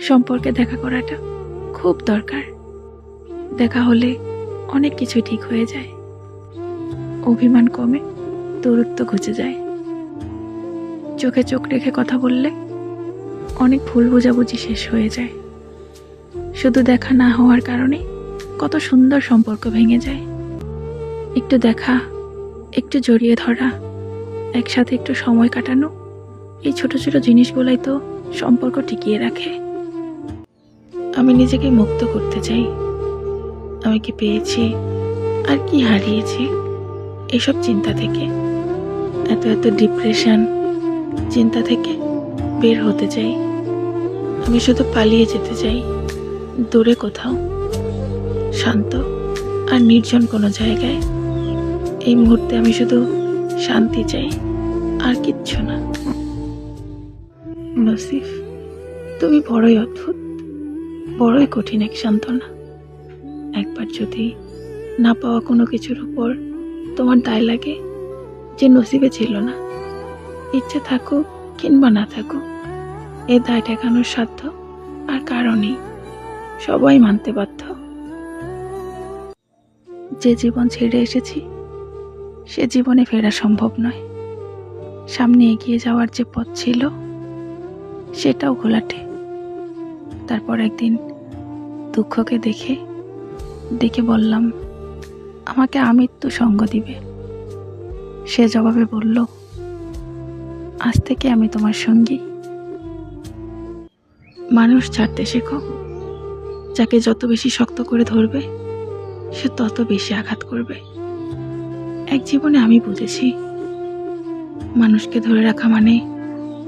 সম্পর্কে দেখা করাটা খুব দরকার। দেখা হলে অনেক কিছু ঠিক হয়ে যায়। অভিমান কমে, দূরত্ব ঘুচে যায়। চোখে চোখ রেখে কথা বললে অনেক ভুল বোঝাবুঝি শেষ হয়ে যায়। শুধু দেখা না হওয়ার কারণে কত সুন্দর সম্পর্ক ভেঙে যায়। একটু দেখা, একটু জড়িয়ে ধরা, একসাথে একটু সময় কাটানো, এই ছোট ছোট জিনিসগুলাই তো সম্পর্ক টিকিয়ে রাখে। আমি নিজেকে মুক্ত করতে চাই। আমি কি পেয়েছি? আর কি হারিয়েছি? এসব চিন্তা থেকে, এত এত ডিপ্রেশন চিন্তা থেকে বের হতে চাই। আমি শুধু পালিয়ে যেতে চাই, দূরে কোথাও, শান্ত আর নির্জন কোনো জায়গায়। এই মুহূর্তে আমি শুধু শান্তি চাই, আর কিচ্ছু না। নসিফ, তুমি বড়ই অদ্ভুত। বড়ই কঠিন এক সান্ত্বনা। একবার যদি না পাওয়া কোনো কিছুর উপর তোমার দায় লাগে, যে নসিবে ছিল না, ইচ্ছে থাকুক কিংবা না থাকুক, এ দায় ঠেকানোর সাধ্য আর কারণেই সবাই মানতে বাধ্য। যে জীবন ছেড়ে এসেছি, সে জীবনে ফেরা সম্ভব নয়। সামনে এগিয়ে যাওয়ার যে পথ ছিল, সেটাও ঘোলাটে। তারপর একদিন দুঃখকে দেখে, ডেকে বললাম, আমাকে আমৃত্যু সঙ্গ দিবে। সে জবাবে বলল, আজ থেকে আমি তোমার সঙ্গী। মানুষ ছাড়তে শেখো। যাকে যত বেশি শক্ত করে ধরবে, সে তত বেশি আঘাত করবে। এক জীবনে আমি বুঝেছি, মানুষকে ধরে রাখা মানে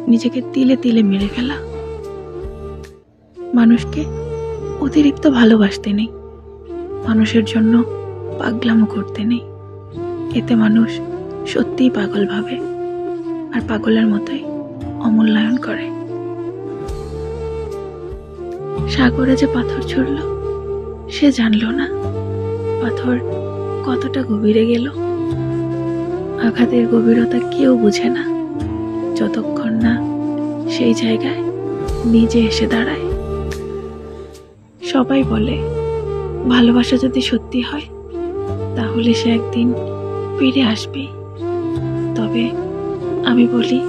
নিজেকে তিলে তিলে মেরে ফেলা। মানুষকে অতিরিক্ত ভালোবাসতে নেই। মানুষের জন্য পাগলামো করতে নেই। এতে মানুষ সত্যিই পাগল ভাবে আর পাগলের মতোই অমূল্যায়ন করে। সাগরে যে পাথর ছুড়ল, সে জানল না পাথর কতটা গভীরে গেল। আঘাতের গভীরতা কেউ বুঝে না। যতক্ষণ না সেই জায়গায় নিজে এসে দাঁড়ায়। সবাই বলে, ভালোবাসা যদি সত্যি হয়, তাহলে সে একদিন ফিরে আসবে। তবে আমি বলি,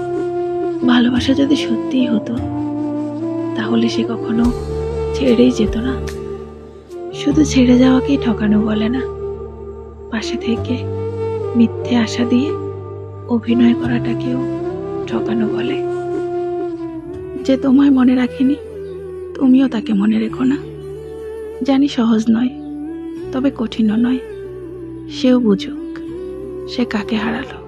ভালোবাসা যদি সত্যিই হতো, তাহলে সে কখনো ছেড়েই যেত না। শুধু ছেড়ে যাওয়াকেই ঠকানো বলে না। পাশে থেকে মিথ্যে আশা দিয়ে অভিনয় করাটাকেও ঠকানো বলে। যে তোমায় মনে রাখেনি, তুমিও তাকে মনে রেখো না। জানি সহজ নয় তবে কঠিনও নয়। সেও বুঝুক সে কাকে হারালো।